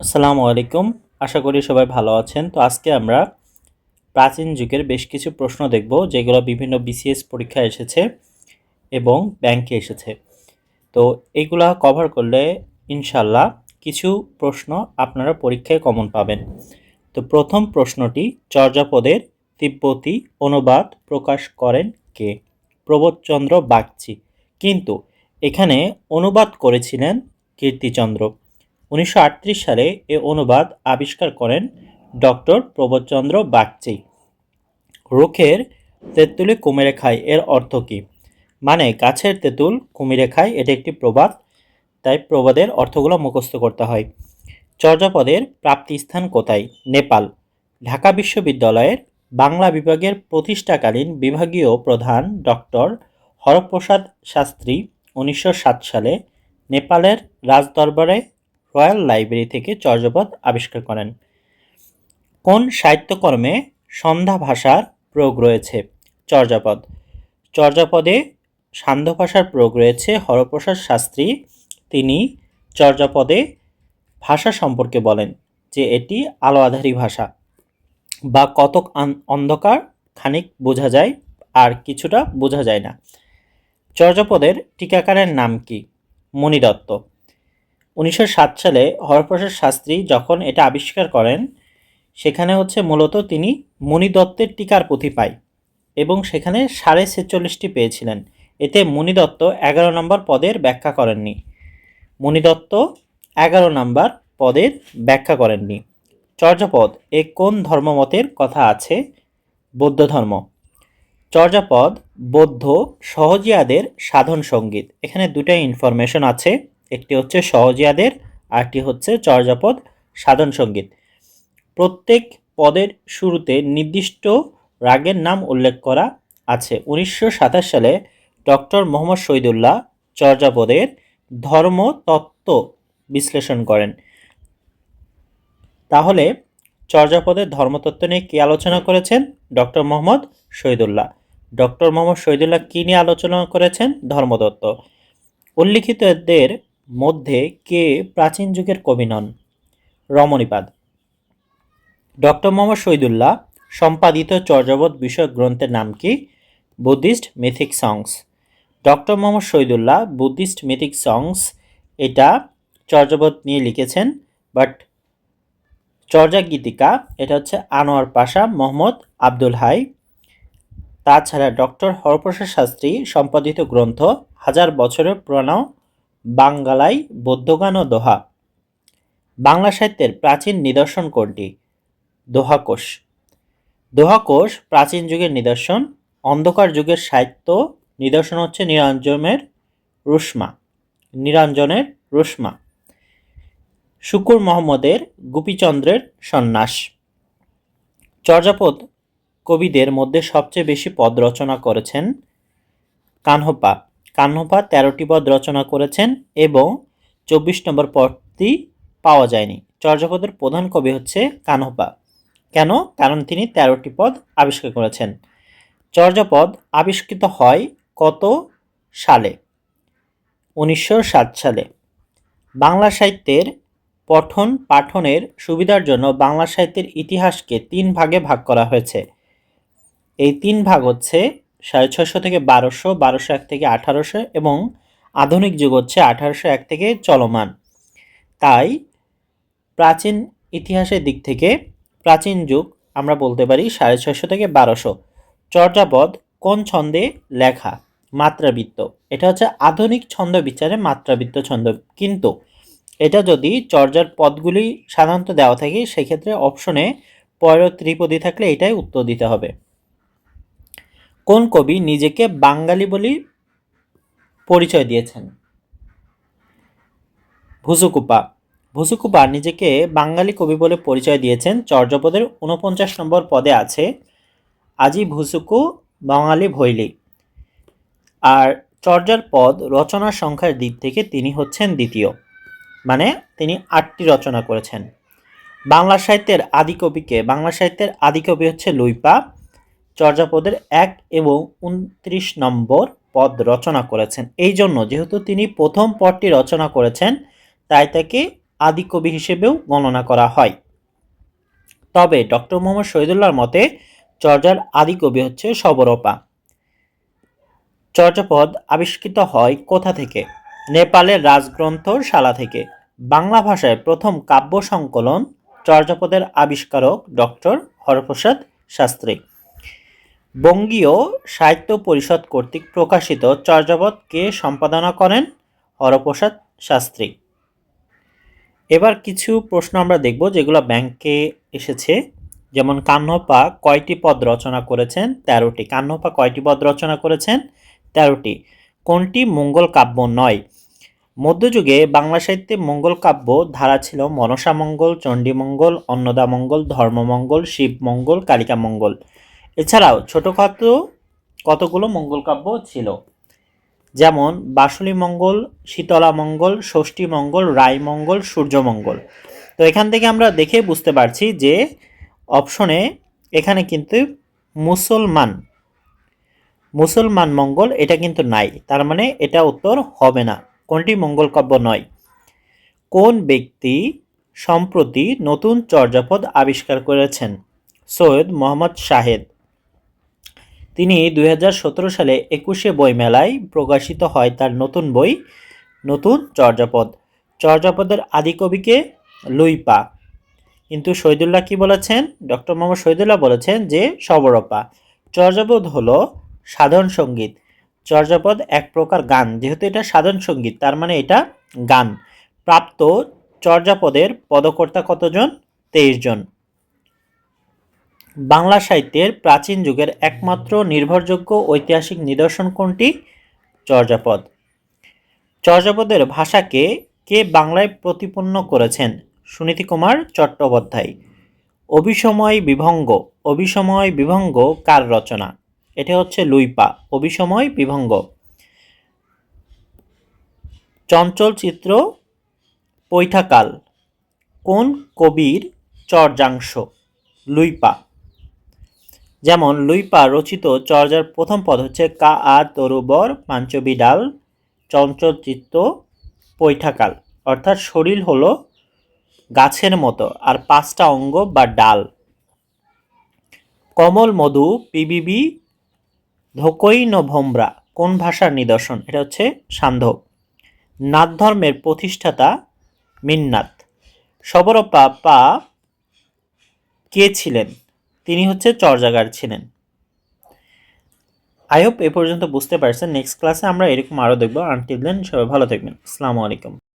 আসসালামু আলাইকুম। আশা করি সবাই ভালো আছেন। তো আজকে আমরা প্রাচীন যুগের বেশ কিছু প্রশ্ন দেখব, যেগুলো বিভিন্ন বিসিএস পরীক্ষায় এসেছে এবং ব্যাংকে এসেছে। তো এগুলা কভার করলে ইনশাল্লাহ কিছু প্রশ্ন আপনারা পরীক্ষায় কমন পাবেন। তো প্রথম প্রশ্নটি, চর্যাপদের তিব্বতী অনুবাদ প্রকাশ করেন কে? প্রবোধচন্দ্র বাগচি। কিন্তু এখানে অনুবাদ করেছিলেন কীর্তিচন্দ্র। উনিশশো আটত্রিশ সালে এ অনুবাদ আবিষ্কার করেন ডক্টর প্রবোধচন্দ্র বাগচি। রুখের তেঁতুলে কুমিরে খায় এর অর্থ কী? মানে গাছের তেঁতুল কুমিরে খায় এটা একটি প্রবাদ, তাই প্রবাদের অর্থগুলো মুখস্থ করতে হয়। চর্যাপদের প্রাপ্তিস্থান কোথায়? নেপাল। ঢাকা বিশ্ববিদ্যালয়ের বাংলা বিভাগের প্রতিষ্ঠাকালীন বিভাগীয় প্রধান ডক্টর হরপ্রসাদ শাস্ত্রী উনিশশো সাত সালে নেপালের রাজদরবারে রয়্যাল লাইব্রেরি থেকে চর্যাপদ আবিষ্কার করেন। কোন সাহিত্যকর্মে সন্ধ্যা ভাষার প্রয়োগ রয়েছে? চর্যাপদ। চর্যাপদে সান্ধ্য ভাষার প্রয়োগ রয়েছে হরপ্রসাদ শাস্ত্রী। তিনি চর্যাপদে ভাষা সম্পর্কে বলেন যে এটি আলো আধারী ভাষা বা কতক অন্ধকার খানিক বোঝা যায়, আর কিছুটা বোঝা যায় না। চর্যাপদের টিকাকারের নাম কি? মণিদত্ত। উনিশশো সাত সালে হরপ্রসাদ শাস্ত্রী যখন এটা আবিষ্কার করেন, সেখানে হচ্ছে মূলত তিনি মণিদত্তের টিকার পুঁথি পায় এবং সেখানে সাড়ে ছেচল্লিশটি পেয়েছিলেন। এতে মণিদত্ত এগারো নম্বর পদের ব্যাখ্যা করেননি। মণিদত্ত এগারো নম্বর পদের ব্যাখ্যা করেননি। চর্যাপদ, এ কোন ধর্মমতের কথা আছে? বৌদ্ধ ধর্ম। চর্যাপদ, বৌদ্ধ সহজিয়াদের সাধন সংগীত। এখানে দুটাই ইনফরমেশন আছে। একটি হচ্ছে সহজিয়াদের আরটি হচ্ছে চর্যাপদ সাধন সংগীত। প্রত্যেক পদের শুরুতে নির্দিষ্ট রাগের নাম উল্লেখ করা আছে। উনিশশো সাতাশ সালে ডক্টর মোহাম্মদ শহীদুল্লাহ চর্যাপদের ধর্ম তত্ত্ব বিশ্লেষণ করেন। তাহলে চর্যাপদের ধর্মতত্ত্ব নিয়ে কী আলোচনা করেছেন ডক্টর মোহাম্মদ শহীদুল্লাহ? ডক্টর মোহাম্মদ শহীদুল্লাহ কী নিয়ে আলোচনা করেছেন ধর্মতত্ত্ব উল্লিখিতদের মধ্যে কে প্রাচীন যুগের কবি নন? রমণীপাদ ডক্টর মোহাম্মদ শহীদুল্লাহ, সম্পাদিত চর্যাবত বিষয়ক গ্রন্থের নাম কি? Buddhist mystic songs doctor Mohammad Shahidullah, Buddhist mystic songs এটা চর্যাবত নিয়ে লিখেছেন, বাট চর্যা গীতিকা, এটা হচ্ছে আনোয়ার পাশা, মোহাম্মদ আব্দুল হাই। তাছাড়া ডক্টর হরপ্রসাদ শাস্ত্রী, সম্পাদিত গ্রন্থ, হাজার বছরের পুরানো বাঙ্গালাই, বৌদ্ধগান ও দোহা। বাংলা সাহিত্যের প্রাচীন নিদর্শন কোনটি? দোহাকোষ। দোহাকোষ প্রাচীন যুগের নিদর্শন। অন্ধকার যুগের সাহিত্য নিদর্শন হচ্ছে নিরঞ্জনের রুশমা। নিরঞ্জনের রুশমা। শুকুর মোহাম্মদের গোপীচন্দ্রের সন্ন্যাস। চর্যাপদ কবিদের মধ্যে সবচেয়ে বেশি পদ রচনা করেছেন কানহপা। কানহপা তেরোটি পদ রচনা করেছেন এবং চব্বিশ নম্বর পদটি পাওয়া যায়নি। চর্যাপদের প্রধান কবি হচ্ছে কানহপা। কেন? কারণ তিনি তেরোটি পদ আবিষ্কার করেছেন। চর্যাপদ আবিষ্কৃত হয় কত সালে? উনিশশো সাত সালে। বাংলা সাহিত্যের পঠন পাঠনের সুবিধার জন্য বাংলা সাহিত্যের ইতিহাসকে তিন ভাগে ভাগ করা হয়েছে। এই তিন ভাগ হচ্ছে সাড়ে ছশো থেকে বারোশো বারোশো এক থেকে আঠারোশো এবং আধুনিক যুগ হচ্ছে আঠারোশো এক থেকে চলমান। তাই প্রাচীন ইতিহাসের দিক থেকে প্রাচীন যুগ আমরা বলতে পারি সাড়ে ছশো থেকে বারোশো। চর্যাপদ কোন ছন্দে লেখা? মাত্রাবৃত্ত। এটা হচ্ছে আধুনিক ছন্দ বিচারে মাত্রাবৃত্ত ছন্দ। কিন্তু এটা যদি চর্যার পদগুলি সাধারণত দেওয়া থাকে, সেক্ষেত্রে অপশনে পর ত্রিপদী থাকলে এটাই উত্তর দিতে হবে। কোন কবি নিজেকে বাঙালি বলে পরিচয় দিয়েছেন? ভুসুকুপা। ভুসুকুপা নিজেকে বাঙালি কবি বলে পরিচয় দিয়েছেন। চর্যাপদের উনপঞ্চাশ নম্বর পদে আছে, আজি ভুসুকু বাঙালি ভৈলি। আর চর্যার পদ রচনার সংখ্যার দিক থেকে তিনি হচ্ছেন দ্বিতীয়। মানে তিনি আটটি রচনা করেছেন। বাংলা সাহিত্যের আদিকবিকে বাংলা সাহিত্যের আদিকবি হচ্ছে লুইপা। চর্যাপদের এক এবং উনত্রিশ নম্বর পদ রচনা করেছেন। এই জন্য যেহেতু তিনি প্রথম পদটি রচনা করেছেন, তাই তাকে আদিকবি হিসেবেও গণনা করা হয়। তবে ডক্টর মোহাম্মদ শহীদুল্লাহর মতে চর্যার আদিকবি হচ্ছে সবরপা। চর্যাপদ আবিষ্কৃত হয় কোথা থেকে? নেপালের রাজগ্রন্থ শালা থেকে। বাংলা ভাষায় প্রথম কাব্য সংকলন চর্যাপদের আবিষ্কারক ডক্টর হরপ্রসাদ শাস্ত্রী। বঙ্গীয় সাহিত্য পরিষদ কর্তৃক প্রকাশিত চর্যাপদ কে সম্পাদনা করেন? হরপ্রসাদ শাস্ত্রী। এবার কিছু প্রশ্ন আমরা দেখব যেগুলো ব্যাংকে এসেছে। যেমন কান্নপা কয়টি পদ রচনা করেছেন? তেরোটি। কান্নপা কয়টি পদ রচনা করেছেন? তেরোটি। কোনটি মঙ্গল কাব্য নয়? মধ্যযুগে বাংলা সাহিত্যে মঙ্গল কাব্য ধারা ছিল মনসামঙ্গল চণ্ডীমঙ্গল অন্নদামঙ্গল ধর্মমঙ্গল শিবমঙ্গল কালিকামঙ্গল এছাড়াও ছোটোখাটো কতগুলো মঙ্গল কাব্য ছিল? যেমন বাসুলি মঙ্গল, শীতলা মঙ্গল, ষষ্ঠী মঙ্গল রায় মঙ্গল সূর্যমঙ্গল তো এখান থেকে আমরা দেখে বুঝতে পারছি যে অপশনে এখানে কিন্তু মুসলমান মুসলমান মঙ্গল এটা কিন্তু নাই। তার মানে এটা উত্তর হবে না। কোনটি মঙ্গল কাব্য নয়? কোন ব্যক্তি সম্প্রতি নতুন চর্যাপদ আবিষ্কার করেছেন? সৈয়দ মোহাম্মদ শাহেদ। তিনি দু হাজার সতেরো সালে একুশে বই মেলায় প্রকাশিত হয় তার নতুন বই, নতুন চর্যাপদ। চর্যাপদের আদিকবিকে লুইপা। কিন্তু শহীদুল্লাহ কি বলেছেন? ডক্টর মোহাম্মদ শহীদুল্লাহ বলেছেন যে, সবরপা। চর্যাপদ হলো সাধারণ সংগীত। চর্যাপদ এক প্রকার গান। যেহেতু এটা সাধারণ সংগীত, তার মানে এটা গান। প্রাপ্ত চর্যাপদের পদকর্তা কতজন? তেইশ জন। বাংলা সাহিত্যের প্রাচীন যুগের একমাত্র নির্ভরযোগ্য ঐতিহাসিক নিদর্শন কোনটি? চর্যাপদ। চর্যাপদের ভাষাকে কে বাংলায় প্রতিপন্ন করেছেন? সুনীতি কুমার চট্টোপাধ্যায়। অভিসময় বিভঙ্গ। অভিসময় বিভঙ্গ কার রচনা? এটা হচ্ছে লুইপা। অভিসময় বিভঙ্গ। চঞ্চল চিত্র পৈঠাকাল কোন কবির চর্যাংশ? লুইপা। যেমন লুইপা রচিত চর্যার প্রথম পদ হচ্ছে কা আ তরুবর পাঞ্চবি ডাল চঞ্চল চিত্ত পৈঠাকাল। অর্থাৎ শরীর হলো গাছের মতো আর পাঁচটা অঙ্গ বা ডাল। কমল মধু পিবিবি ধকৈন ভোমরা, কোন ভাষার নিদর্শন? এটা হচ্ছে সান্ধ্য। নাথ ধর্মের প্রতিষ্ঠাতা মিন্নাত। সবরপা পা কে ছিলেন? তিনি হচ্ছে চর্যাগার ছিলেন। আই হোপ এ পর্যন্ত বুঝতে পারছেন। নেক্সট ক্লাসে আমরা এরকম আরও দেখব। আনটিল দেন সবাই ভালো থাকবেন। আসসালামু আলাইকুম।